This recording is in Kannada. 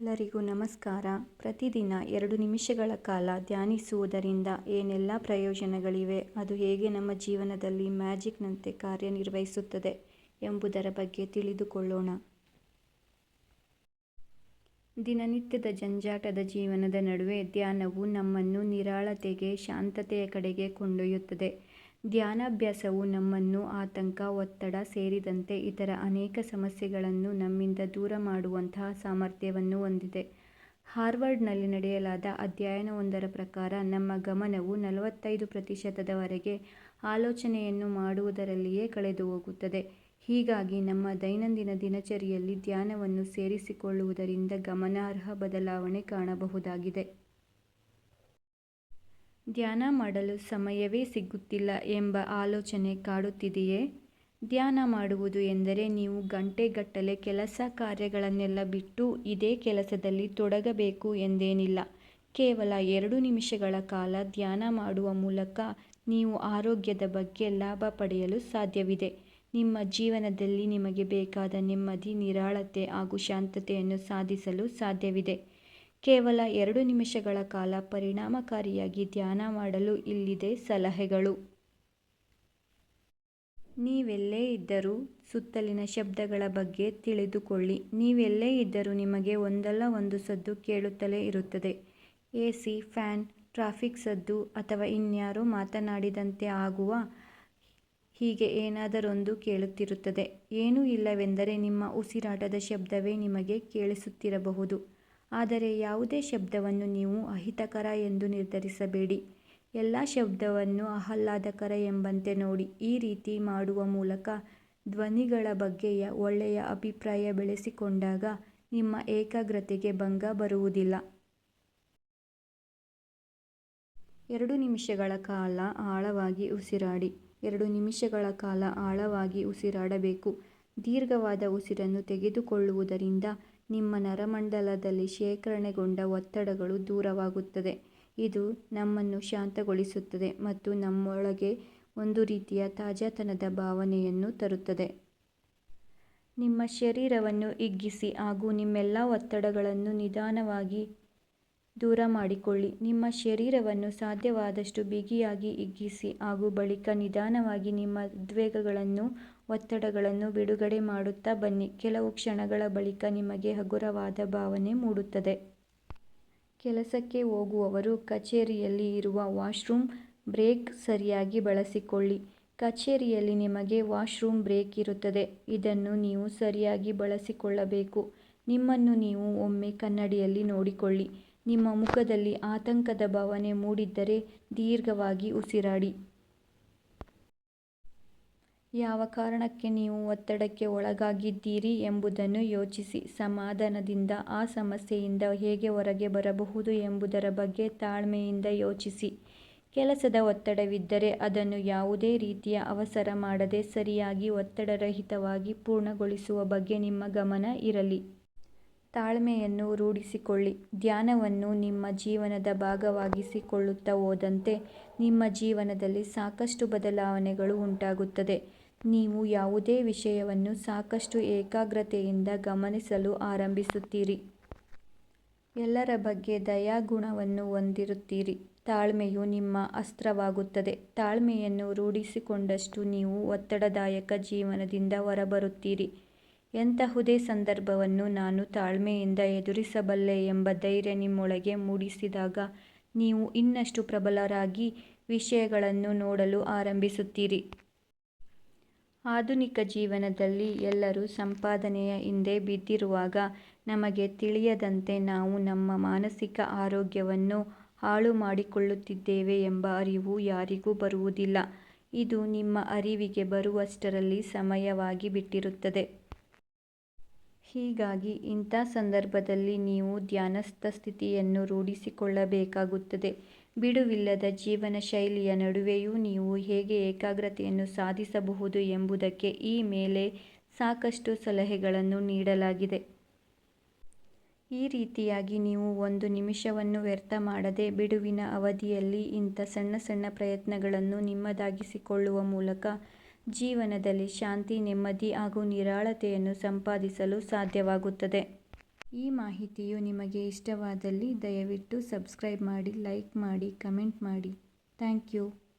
ಎಲ್ಲರಿಗೂ ನಮಸ್ಕಾರ. ಪ್ರತಿದಿನ ಎರಡು ನಿಮಿಷಗಳ ಕಾಲ ಧ್ಯಾನಿಸುವುದರಿಂದ ಏನೆಲ್ಲ ಪ್ರಯೋಜನಗಳಿವೆ, ಅದು ಹೇಗೆ ನಮ್ಮ ಜೀವನದಲ್ಲಿ ಮ್ಯಾಜಿಕ್ನಂತೆ ಕಾರ್ಯನಿರ್ವಹಿಸುತ್ತದೆ ಎಂಬುದರ ಬಗ್ಗೆ ತಿಳಿದುಕೊಳ್ಳೋಣ. ದಿನನಿತ್ಯದ ಜಂಜಾಟದ ಜೀವನದ ನಡುವೆ ಧ್ಯಾನವು ನಮ್ಮನ್ನು ನಿರಾಳತೆಗೆ, ಶಾಂತತೆಯ ಕಡೆಗೆ ಕೊಂಡೊಯ್ಯುತ್ತದೆ. ಧ್ಯಾನಾಭ್ಯಾಸವು ನಮ್ಮನ್ನು ಆತಂಕ, ಒತ್ತಡ ಸೇರಿದಂತೆ ಇತರ ಅನೇಕ ಸಮಸ್ಯೆಗಳನ್ನು ನಮ್ಮಿಂದ ದೂರ ಮಾಡುವಂತಹ ಸಾಮರ್ಥ್ಯವನ್ನು ಹೊಂದಿದೆ. ಹಾರ್ವರ್ಡ್ನಲ್ಲಿ ನಡೆಯಲಾದ ಅಧ್ಯಯನವೊಂದರ ಪ್ರಕಾರ ನಮ್ಮ ಗಮನವು ನಲವತ್ತೈದು ಪ್ರತಿಶತದವರೆಗೆ ಆಲೋಚನೆಯನ್ನು ಮಾಡುವುದರಲ್ಲಿಯೇ ಕಳೆದುಹೋಗುತ್ತದೆ ಹೀಗಾಗಿ ನಮ್ಮ ದೈನಂದಿನ ದಿನಚರಿಯಲ್ಲಿ ಧ್ಯಾನವನ್ನು ಸೇರಿಸಿಕೊಳ್ಳುವುದರಿಂದ ಗಮನಾರ್ಹ ಬದಲಾವಣೆ ಕಾಣಬಹುದಾಗಿದೆ. ಧ್ಯಾನ ಮಾಡಲು ಸಮಯವೇ ಸಿಗುತ್ತಿಲ್ಲ ಎಂಬ ಆಲೋಚನೆ ಕಾಡುತ್ತಿದೆಯೇ? ಧ್ಯಾನ ಮಾಡುವುದು ಎಂದರೆ ನೀವು ಗಂಟೆಗಟ್ಟಲೆ ಕೆಲಸ ಕಾರ್ಯಗಳನ್ನೆಲ್ಲ ಬಿಟ್ಟು ಇದೇ ಕೆಲಸದಲ್ಲಿ ತೊಡಗಬೇಕು ಎಂದೇನಿಲ್ಲ. ಕೇವಲ ಎರಡು ನಿಮಿಷಗಳ ಕಾಲ ಧ್ಯಾನ ಮಾಡುವ ಮೂಲಕ ನೀವು ಆರೋಗ್ಯದ ಬಗ್ಗೆ ಲಾಭ ಪಡೆಯಲು ಸಾಧ್ಯವಿದೆ. ನಿಮ್ಮ ಜೀವನದಲ್ಲಿ ನಿಮಗೆ ಬೇಕಾದ ನೆಮ್ಮದಿ, ನಿರಾಳತೆ ಹಾಗೂ ಶಾಂತತೆಯನ್ನು ಸಾಧಿಸಲು ಸಾಧ್ಯವಿದೆ. ಕೇವಲ ಎರಡು ನಿಮಿಷಗಳ ಕಾಲ ಪರಿಣಾಮಕಾರಿಯಾಗಿ ಧ್ಯಾನ ಮಾಡಲು ಇಲ್ಲಿದೆ ಸಲಹೆಗಳು. ನೀವೆಲ್ಲೇ ಇದ್ದರೂ ಸುತ್ತಲಿನ ಶಬ್ದಗಳ ಬಗ್ಗೆ ತಿಳಿದುಕೊಳ್ಳಿ. ನೀವೆಲ್ಲೇ ಇದ್ದರೂ ನಿಮಗೆ ಒಂದಲ್ಲ ಒಂದು ಸದ್ದು ಕೇಳುತ್ತಲೇ ಇರುತ್ತದೆ. ಎ ಸಿ ಫ್ಯಾನ್, ಟ್ರಾಫಿಕ್ ಸದ್ದು ಅಥವಾ ಇನ್ಯಾರೋ ಮಾತನಾಡಿದಂತೆ ಆಗುವ ಹೀಗೆ ಏನಾದರೊಂದು ಕೇಳುತ್ತಿರುತ್ತದೆ. ಏನೂ ಇಲ್ಲವೆಂದರೆ ನಿಮ್ಮ ಉಸಿರಾಟದ ಶಬ್ದವೇ ನಿಮಗೆ ಕೇಳಿಸುತ್ತಿರಬಹುದು. ಆದರೆ ಯಾವುದೇ ಶಬ್ದವನ್ನು ನೀವು ಅಹಿತಕರ ಎಂದು ನಿರ್ಧರಿಸಬೇಡಿ. ಎಲ್ಲ ಶಬ್ದವನ್ನು ಆಹ್ಲಾದಕರ ಎಂಬಂತೆ ನೋಡಿ. ಈ ರೀತಿ ಮಾಡುವ ಮೂಲಕ ಧ್ವನಿಗಳ ಬಗ್ಗೆಯ ಒಳ್ಳೆಯ ಅಭಿಪ್ರಾಯ ಬೆಳೆಸಿಕೊಂಡಾಗ ನಿಮ್ಮ ಏಕಾಗ್ರತೆಗೆ ಭಂಗ ಬರುವುದಿಲ್ಲ. ಎರಡು ನಿಮಿಷಗಳ ಕಾಲ ಆಳವಾಗಿ ಉಸಿರಾಡಿ. ಎರಡು ನಿಮಿಷಗಳ ಕಾಲ ಆಳವಾಗಿ ಉಸಿರಾಡಬೇಕು. ದೀರ್ಘವಾದ ಉಸಿರನ್ನು ತೆಗೆದುಕೊಳ್ಳುವುದರಿಂದ ನಿಮ್ಮ ನರಮಂಡಲದಲ್ಲಿ ಶೇಖರಣೆಗೊಂಡ ಒತ್ತಡಗಳು ದೂರವಾಗುತ್ತದೆ. ಇದು ನಮ್ಮನ್ನು ಶಾಂತಗೊಳಿಸುತ್ತದೆ ಮತ್ತು ನಮ್ಮೊಳಗೆ ಒಂದು ರೀತಿಯ ತಾಜಾತನದ ಭಾವನೆಯನ್ನು ತರುತ್ತದೆ. ನಿಮ್ಮ ಶರೀರವನ್ನು ಹಿಗ್ಗಿಸಿ ಹಾಗೂ ನಿಮ್ಮೆಲ್ಲ ಒತ್ತಡಗಳನ್ನು ನಿಧಾನವಾಗಿ ದೂರ ಮಾಡಿಕೊಳ್ಳಿ. ನಿಮ್ಮ ಶರೀರವನ್ನು ಸಾಧ್ಯವಾದಷ್ಟು ಬಿಗಿಯಾಗಿ ಇಗ್ಗಿಸಿ ಹಾಗೂ ಬಳಿಕ ನಿಧಾನವಾಗಿ ನಿಮ್ಮ ಉದ್ವೇಗಗಳನ್ನು, ಒತ್ತಡಗಳನ್ನು ಬಿಡುಗಡೆ ಮಾಡುತ್ತಾ ಬನ್ನಿ. ಕೆಲವು ಕ್ಷಣಗಳ ಬಳಿಕ ನಿಮಗೆ ಹಗುರವಾದ ಭಾವನೆ ಮೂಡುತ್ತದೆ. ಕೆಲಸಕ್ಕೆ ಹೋಗುವವರು ಕಚೇರಿಯಲ್ಲಿ ಇರುವ ವಾಶ್ರೂಮ್ ಬ್ರೇಕ್ ಸರಿಯಾಗಿ ಬಳಸಿಕೊಳ್ಳಿ. ಕಚೇರಿಯಲ್ಲಿ ನಿಮಗೆ ವಾಶ್ರೂಮ್ ಬ್ರೇಕ್ ಇರುತ್ತದೆ. ಇದನ್ನು ನೀವು ಸರಿಯಾಗಿ ಬಳಸಿಕೊಳ್ಳಬೇಕು. ನಿಮ್ಮನ್ನು ನೀವು ಒಮ್ಮೆ ಕನ್ನಡಿಯಲ್ಲಿ ನೋಡಿಕೊಳ್ಳಿ. ನಿಮ್ಮ ಮುಖದಲ್ಲಿ ಆತಂಕದ ಭಾವನೆ ಮೂಡಿದ್ದರೆ ದೀರ್ಘವಾಗಿ ಉಸಿರಾಡಿ. ಯಾವ ಕಾರಣಕ್ಕೆ ನೀವು ಒತ್ತಡಕ್ಕೆ ಒಳಗಾಗಿದ್ದೀರಿ ಎಂಬುದನ್ನು ಯೋಚಿಸಿ. ಸಮಾಧಾನದಿಂದ ಆ ಸಮಸ್ಯೆಯಿಂದ ಹೇಗೆ ಹೊರಗೆ ಬರಬಹುದು ಎಂಬುದರ ಬಗ್ಗೆ ತಾಳ್ಮೆಯಿಂದ ಯೋಚಿಸಿ. ಕೆಲಸದ ಒತ್ತಡವಿದ್ದರೆ ಅದನ್ನು ಯಾವುದೇ ರೀತಿಯ ಅವಸರ ಮಾಡದೆ ಸರಿಯಾಗಿ ಒತ್ತಡರಹಿತವಾಗಿ ಪೂರ್ಣಗೊಳಿಸುವ ಬಗ್ಗೆ ನಿಮ್ಮ ಗಮನ ಇರಲಿ. ತಾಳ್ಮೆಯನ್ನು ರೂಢಿಸಿಕೊಳ್ಳಿ. ಧ್ಯಾನವನ್ನು ನಿಮ್ಮ ಜೀವನದ ಭಾಗವಾಗಿಸಿಕೊಳ್ಳುತ್ತಾ ಹೋದಂತೆ ನಿಮ್ಮ ಜೀವನದಲ್ಲಿ ಸಾಕಷ್ಟು ಬದಲಾವಣೆಗಳು ಉಂಟಾಗುತ್ತದೆ. ನೀವು ಯಾವುದೇ ವಿಷಯವನ್ನು ಸಾಕಷ್ಟು ಏಕಾಗ್ರತೆಯಿಂದ ಗಮನಿಸಲು ಆರಂಭಿಸುತ್ತೀರಿ. ಎಲ್ಲರ ಬಗ್ಗೆ ದಯಾಗುಣವನ್ನು ಹೊಂದಿರುತ್ತೀರಿ. ತಾಳ್ಮೆಯು ನಿಮ್ಮ ಅಸ್ತ್ರವಾಗುತ್ತದೆ. ತಾಳ್ಮೆಯನ್ನು ರೂಢಿಸಿಕೊಂಡಷ್ಟು ನೀವು ಒತ್ತಡದಾಯಕ ಜೀವನದಿಂದ ಹೊರಬರುತ್ತೀರಿ. ಎಂತಹುದೇ ಸಂದರ್ಭವನ್ನು ನಾನು ತಾಳ್ಮೆಯಿಂದ ಎದುರಿಸಬಲ್ಲೆ ಎಂಬ ಧೈರ್ಯ ನಿಮ್ಮೊಳಗೆ ಮೂಡಿಸಿದಾಗ ನೀವು ಇನ್ನಷ್ಟು ಪ್ರಬಲರಾಗಿ ವಿಷಯಗಳನ್ನು ನೋಡಲು ಆರಂಭಿಸುತ್ತೀರಿ. ಆಧುನಿಕ ಜೀವನದಲ್ಲಿ ಎಲ್ಲರೂ ಸಂಪಾದನೆಯ ಹಿಂದೆ ಬಿದ್ದಿರುವಾಗ ನಮಗೆ ತಿಳಿಯದಂತೆ ನಾವು ನಮ್ಮ ಮಾನಸಿಕ ಆರೋಗ್ಯವನ್ನು ಹಾಳು ಮಾಡಿಕೊಳ್ಳುತ್ತಿದ್ದೇವೆ ಎಂಬ ಅರಿವು ಯಾರಿಗೂ ಬರುವುದಿಲ್ಲ. ಇದು ನಿಮ್ಮ ಅರಿವಿಗೆ ಬರುವಷ್ಟರಲ್ಲಿ ಸಮಯವಾಗಿ ಬಿಟ್ಟಿರುತ್ತದೆ. ಹೀಗಾಗಿ ಇಂಥ ಸಂದರ್ಭದಲ್ಲಿ ನೀವು ಧ್ಯಾನಸ್ಥ ಸ್ಥಿತಿಯನ್ನು ರೂಢಿಸಿಕೊಳ್ಳಬೇಕಾಗುತ್ತದೆ. ಬಿಡುವಿಲ್ಲದ ಜೀವನ ಶೈಲಿಯ ನಡುವೆಯೂ ನೀವು ಹೇಗೆ ಏಕಾಗ್ರತೆಯನ್ನು ಸಾಧಿಸಬಹುದು ಎಂಬುದಕ್ಕೆ ಈ ಮೇಲೆ ಸಾಕಷ್ಟು ಸಲಹೆಗಳನ್ನು ನೀಡಲಾಗಿದೆ. ಈ ರೀತಿಯಾಗಿ ನೀವು ಒಂದು ನಿಮಿಷವನ್ನು ವ್ಯರ್ಥ ಮಾಡದೆ ಬಿಡುವಿನ ಅವಧಿಯಲ್ಲಿ ಇಂಥ ಸಣ್ಣ ಸಣ್ಣ ಪ್ರಯತ್ನಗಳನ್ನು ನಿಮ್ಮದಾಗಿಸಿಕೊಳ್ಳುವ ಮೂಲಕ ಜೀವನದಲ್ಲಿ ಶಾಂತಿ, ನೆಮ್ಮದಿ ಹಾಗೂ ನಿರಾಳತೆಯನ್ನು ಸಂಪಾದಿಸಲು ಸಾಧ್ಯವಾಗುತ್ತದೆ. ಈ ಮಾಹಿತಿಯು ನಿಮಗೆ ಇಷ್ಟವಾದಲ್ಲಿ ದಯವಿಟ್ಟು ಸಬ್ಸ್ಕ್ರೈಬ್ ಮಾಡಿ, ಲೈಕ್ ಮಾಡಿ, ಕಮೆಂಟ್ ಮಾಡಿ. Thank you.